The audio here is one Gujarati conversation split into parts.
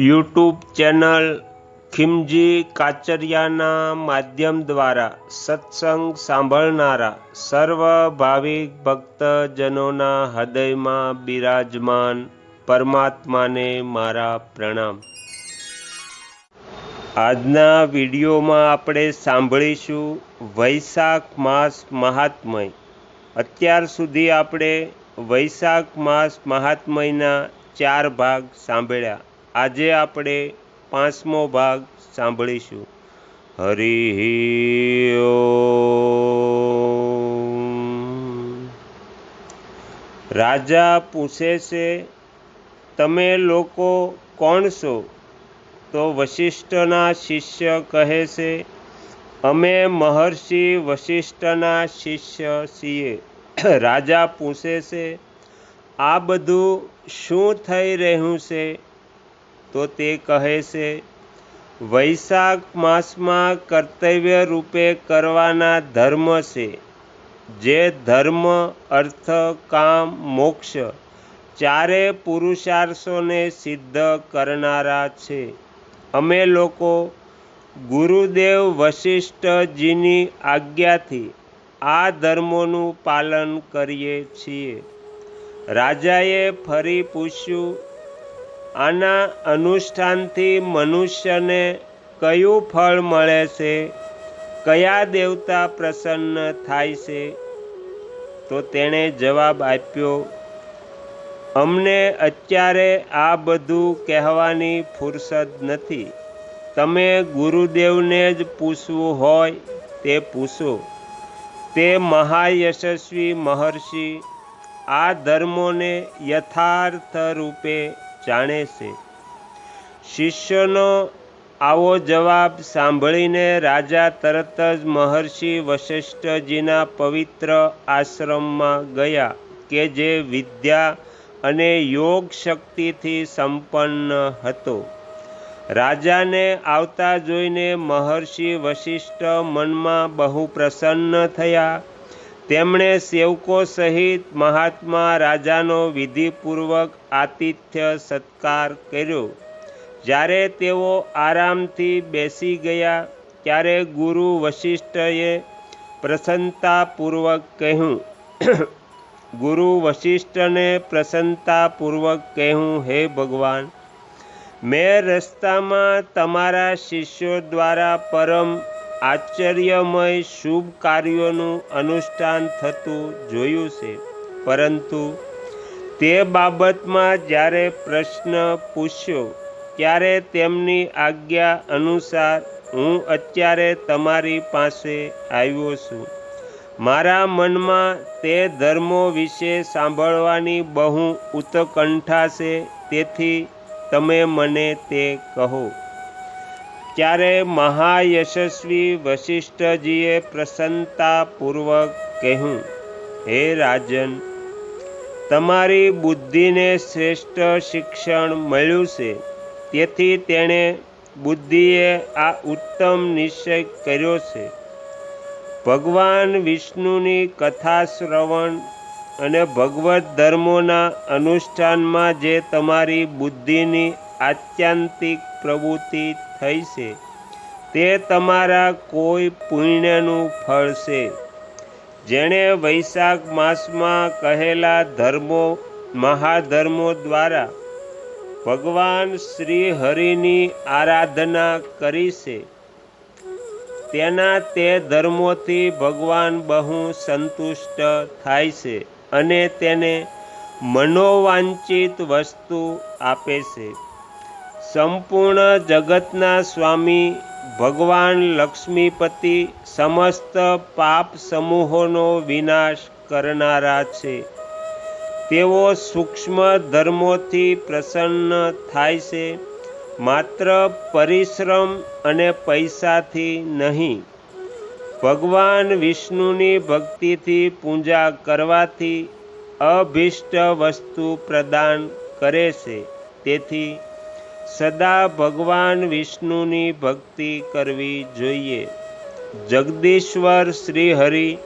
યુટ્યુબ ચેનલ ખિમજી કાચરિયાના માધ્યમ દ્વારા સત્સંગ સાંભળનારા સર્વ ભાવિક ભક્તજનોના હૃદયમાં બિરાજમાન પરમાત્માને મારા પ્રણામ. આજના વિડીયોમાં આપણે સાંભળીશું વૈશાખ માસ મહાત્મય. અત્યાર સુધી આપણે વૈશાખ માસ મહાત્મયના ચાર ભાગ સાંભળ્યા. આજે આપણે પાંચમો ભાગ સાંભળીશું. હરિ રાજા પૂછે છે, તમે લોકો કોણ છો? તો વશિષ્ઠના શિષ્ય કહે છે, અમે મહર્ષિ વશિષ્ઠના શિષ્ય છીએ. રાજા પૂછે છે, આ બધું શું થઈ રહ્યું છે? તો તે કહે છે, વૈશાખ માસમાં કર્તવ્ય રૂપે કરવાના ધર્મ છે. જે ધર્મ, અર્થ, કામ, મોક્ષ ચારે પુરુષાર્થોને સિદ્ધ કરનારા છે. અમે લોકો ગુરુદેવ વશિષ્ઠજીની આજ્ઞાથી આ ધર્મોનું પાલન કરીએ છીએ. રાજાએ ફરી પૂછ્યું આના અનુષ્ઠાનથી મનુષ્યને કયું ફળ મળે છે? કયા દેવતા પ્રસન્ન થાય છે? તો તેણે જવાબ આપ્યો, અમને અત્યારે આ બધું કહેવાની ફુરસદ નથી. તમે ગુરુદેવને જ પૂછવું હોય તે પૂછો. તે મહાયશસ્વી મહર્ષિ આ ધર્મોને યથાર્થ રૂપે જાણે છે. શિષ્યનો આવો જવાબ સાંભળીને રાજા તરત જ મહર્ષિ વશિષ્ઠજીના પવિત્ર આશ્રમમાં ગયા કે જે વિદ્યા અને યોગ શક્તિથી સંપન્ન હતો. રાજાને આવતા જોઈને મહર્ષિ વશિષ્ઠ મનમાં બહુ પ્રસન્ન થયા તેમણે સેવકો સહિત મહાત્મા રાજાનો વિધિપૂર્વક આતિથ્ય સત્કાર કર્યો. જ્યારે તેઓ આરામથી બેસી ગયા, ત્યારે ગુરુ વશિષ્ઠએ પ્રસન્નતાપૂર્વક કહ્યું, ગુરુ વશિષ્ઠને પ્રસન્નતાપૂર્વક કહ્યું, હે ભગવાન, મેં રસ્તામાં તમારા શિષ્યો દ્વારા પરમ આશ્ચર્યમય શુભ કાર્યોનું અનુષ્ઠાન થતું જોયું છે. પરંતુ તે બાબતમાં જ્યારે પ્રશ્ન પૂછ્યો, ત્યારે તેમની આજ્ઞા અનુસાર હું અત્યારે તમારી પાસે આવ્યો છું. મારા મનમાં તે ધર્મો વિશે સાંભળવાની બહુ ઉત્કંઠા છે, તેથી તમે મને તે કહો. ત્યારે મહાયશસ્વી વશિષ્ઠજીએ પ્રસન્નતાપૂર્વક કહ્યું, હે રાજન, તમારી બુદ્ધિને શ્રેષ્ઠ શિક્ષણ મળ્યું છે. તેથી તેણે બુદ્ધિએ આ ઉત્તમ નિશ્ચય કર્યો છે. ભગવાન વિષ્ણુની કથા શ્રવણ અને ભગવત ધર્મોના અનુષ્ઠાનમાં જે તમારી બુદ્ધિની આત્યંતિક પ્રવૃત્તિ થઈ છે. તે તમારા કોઈ પુણ્યનું ફળ છે. જેણે વૈશાખ માસમાં કહેલા ધર્મો, મહાધર્મો દ્વારા ભગવાન શ્રી હરિની આરાધના કરી છે. તેના તે ધર્મોથી ભગવાન બહુ સંતુષ્ટ થાય છે અને તેને મનોવાંચિત વસ્તુ આપે છે. સંપૂર્ણ જગતના સ્વામી ભગવાન લક્ષ્મીપતિ સમસ્ત પાપ સમૂહોનો વિનાશ કરનારા છે. તેઓ સૂક્ષ્મ ધર્મોથી પ્રસન્ન થાય છે. માત્ર પરિશ્રમ અને પૈસાથી નહીં. ભગવાન વિષ્ણુની ભક્તિથી પૂજા કરવાથી અભિષ્ટ વસ્તુ પ્રદાન કરે છે. તેથી સદા ભગવાન વિષ્ણુની ભક્તિ કરવી જોઈએ. જગદીશ્વર શ્રી હરિ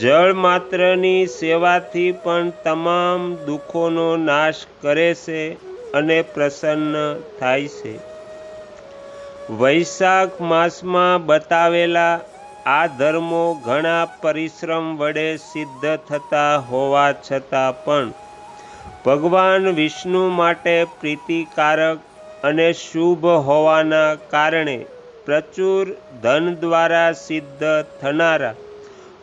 જળ માત્રની સેવાથી પણ તમામ દુઃખોનો નાશ કરે છે અને પ્રસન્ન થાય છે. વૈશાખ માસમાં બતાવેલા આ ધર્મો ઘણા પરિશ્રમ વડે સિદ્ધ થતા હોવા છતાં પણ ભગવાન વિષ્ણુ માટે પ્રીતિકારક અને શુભ હોવાના કારણે પ્રચુર ધન દ્વારા સિદ્ધ થનારા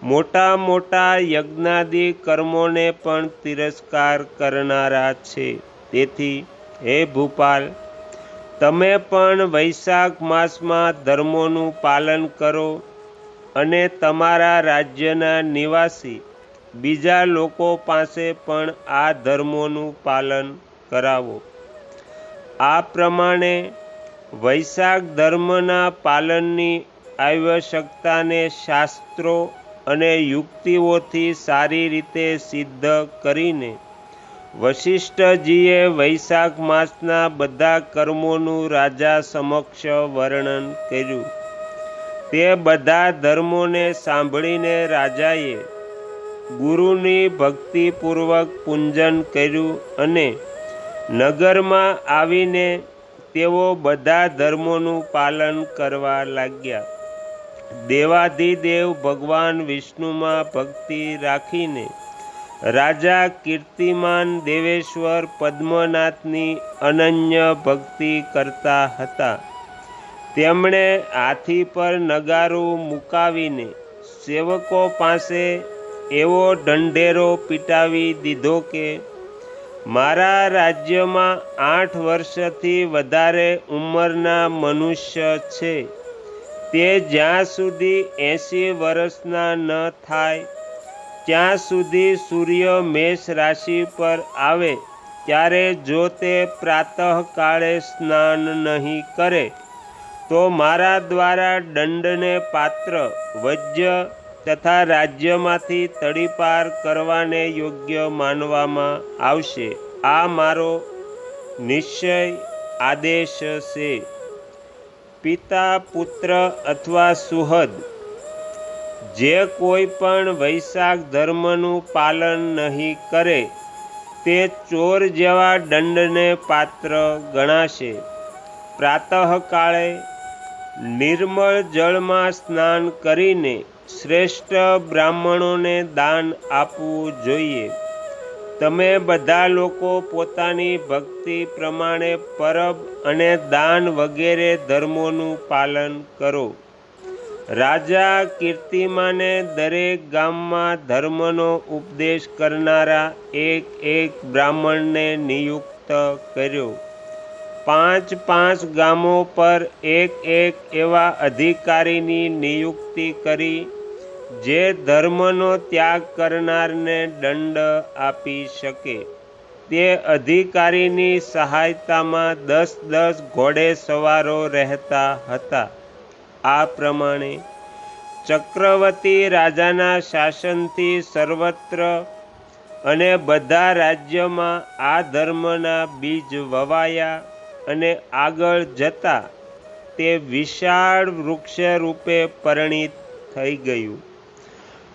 મોટા મોટા યજ્ઞાદિ કર્મોને પણ તિરસ્કાર કરનારા છે. તેથી, હે ભૂપાલ, તમે પણ વૈશાખ માસમાં ધર્મોનું પાલન કરો અને તમારા રાજ્યના નિવાસી બીજા લોકો પાસે પણ આ ધર્મોનું પાલન કરાવો. આ પ્રમાણે વૈશાખ ધર્મના પાલનની આવશ્યકતાને શાસ્ત્રો અને યુક્તિઓથી સારી રીતે સિદ્ધ કરીને વશિષ્ઠજીએ વૈશાખ માસના બધા કર્મોનું રાજા સમક્ષ વર્ણન કર્યું. તે બધા ધર્મોને સાંભળીને રાજાએ ગુરુની ભક્તિપૂર્વક પૂંજન કર્યું અને નગરમાં આવીને તેઓ બધા ધર્મોનું પાલન કરવા લાગ્યા. દેવાધિદેવ ભગવાન વિષ્ણુમાં ભક્તિ રાખીને રાજા કીર્તિમાન દેવેશ્વર પદ્મનાથની અનન્ય ભક્તિ કરતા હતા. તેમણે હાથી પર નગારું મુકાવીને સેવકો પાસે એવો ઢંઢેરો પીટાવી દીધો કે મારા રાજ્યમાં આઠ વર્ષથી વધારે ઉંમરના મનુષ્ય છે. તે જ્યાં સુધી એંસી વર્ષના ન થાય, ત્યાં સુધી સૂર્ય મેષ રાશિ પર આવે, ત્યારે જો તે પ્રાતઃકાળે સ્નાન નહીં કરે, તો મારા દ્વારા દંડને પાત્ર વજ્ય તથા રાજ્યમાંથી તડીપાર કરવાને યોગ્ય માનવામાં આવશે. આ મારો નિશ્ચય આદેશ છે. પિતા, પુત્ર અથવા સુહદ, જે કોઈ પણ વૈશાખ ધર્મનું પાલન નહીં કરે, તે ચોર જેવા દંડને પાત્ર ગણાશે. પ્રાતઃકાળે નિર્મળ જળમાં સ્નાન કરીને શ્રેષ્ઠ બ્રાહ્મણોને દાન આપવું જોઈએ. તમે બધા લોકો પોતાની ભક્તિ પ્રમાણે પરબ અને દાન વગેરે ધર્મોનું પાલન કરો. રાજા કીર્તિમાને દરેક ગામમાં ધર્મનો ઉપદેશ કરનારા એક એક બ્રાહ્મણને નિયુક્ત કર્યો. પાંચ પાંચ ગામો પર એક એક એવા અધિકારીની નિયુક્તિ કરી, જે ધર્મનો ત્યાગ કરનારને દંડ આપી શકે. તે અધિકારીની સહાયતામાં દસ દસ ઘોડે સવારો રહેતા હતા. આ પ્રમાણે ચક્રવર્તી રાજાના શાસનથી સર્વત્ર અને બધા રાજ્યમાં આ ધર્મના બીજ વવાયા. અને આગળ જતા તે વિશાળ વૃક્ષ રૂપે પરિણિત થઈ ગયું.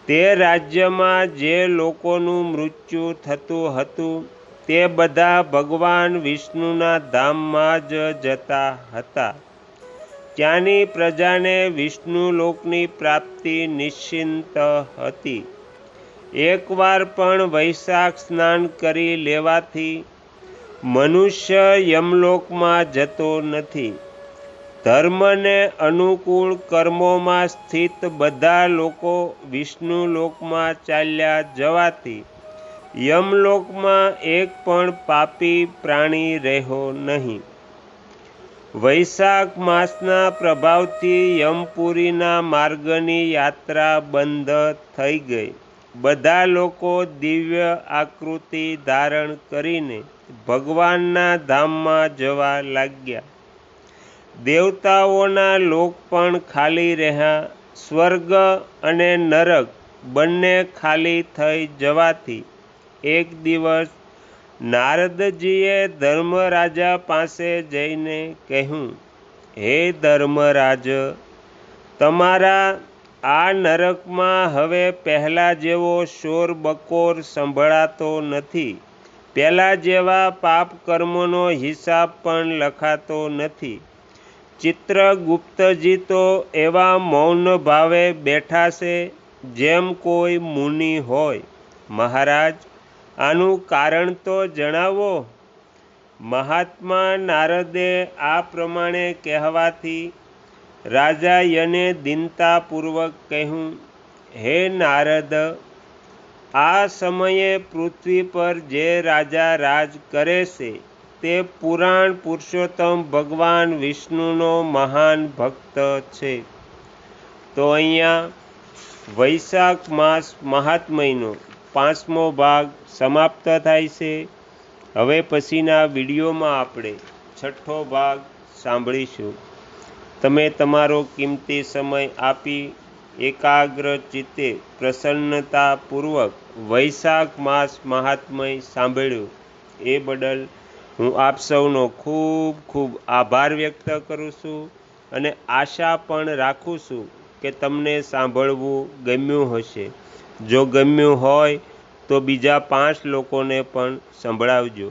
તે રાજ્યમાં જે લોકોનું મૃત્યુ થતું હતું, તે બધા ભગવાન વિષ્ણુના ધામમાં જ જતા હતા. ત્યાંની પ્રજાને વિષ્ણુ લોકની પ્રાપ્તિ નિશ્ચિંત હતી. એકવાર પણ વૈશાખ સ્નાન કરી લેવાથી મનુષ્ય યમલોકમાં જતો નથી. ધર્મને અનુકૂળ કર્મોમાં સ્થિત બધા લોકો વિષ્ણુ લોકમાં ચાલ્યા જવાથી યમલોકમાં એક પણ પાપી પ્રાણી રહ્યો નહીં. વૈશાખ માસના પ્રભાવથી યમપુરીના માર્ગની યાત્રા બંધ થઈ ગઈ. બધા લોકો દિવ્ય આકૃતિ ધારણ કરીને ભગવાનના ધામમાં જવા લાગ્યા. દેવતાઓના લોક પણ ખાલી રહ્યા. સ્વર્ગ અને નરક બંને ખાલી થઈ જવાથી એક દિવસ નારદજીએ ધર્મરાજા પાસે જઈને કહ્યું, હે ધર્મરાજ, તમારા આ નરકમાં હવે પહેલાં જેવો શોર બકોર સંભળાતો નથી. પહેલાં જેવા પાપ કર્મોનો હિસાબ પણ લખાતો નથી. ચિત્રગુપ્તજી તો એવા મૌન ભાવે બેઠા છે જેમ કોઈ મુનિ હોય. મહારાજ, આનું કારણ તો જણાવો. મહાત્મા નારદે આ પ્રમાણે કહેવાથી રાજાયને દિનતાપૂર્વક કહ્યું, હે નારદ, આ સમયે પૃથ્વી પર જે રાજા રાજ કરે છે, તે પુરાણ પુરુષોત્તમ ભગવાન વિષ્ણુનો મહાન ભક્ત છે. તો અહીંયા વૈશાખ માસ મહાત્મયનો પાંચમો ભાગ સમાપ્ત થાય છે. હવે પછીના વિડીયોમાં આપણે છઠ્ઠો ભાગ સાંભળીશું. તમે તમારો કિંમતી સમય આપી એકાગ્ર ચિત્તે પ્રસન્નતાપૂર્વક વૈશાખ માસ મહાત્મય સાંભળ્યું. એ બદલ હું આપ સૌનો ખૂબ ખૂબ આભાર વ્યક્ત કરું છું અને આશા પણ રાખું છું કે તમને સાંભળવું ગમ્યું હશે. જો ગમ્યું હોય તો બીજા પાંચ લોકોને પણ સંભળાવજો.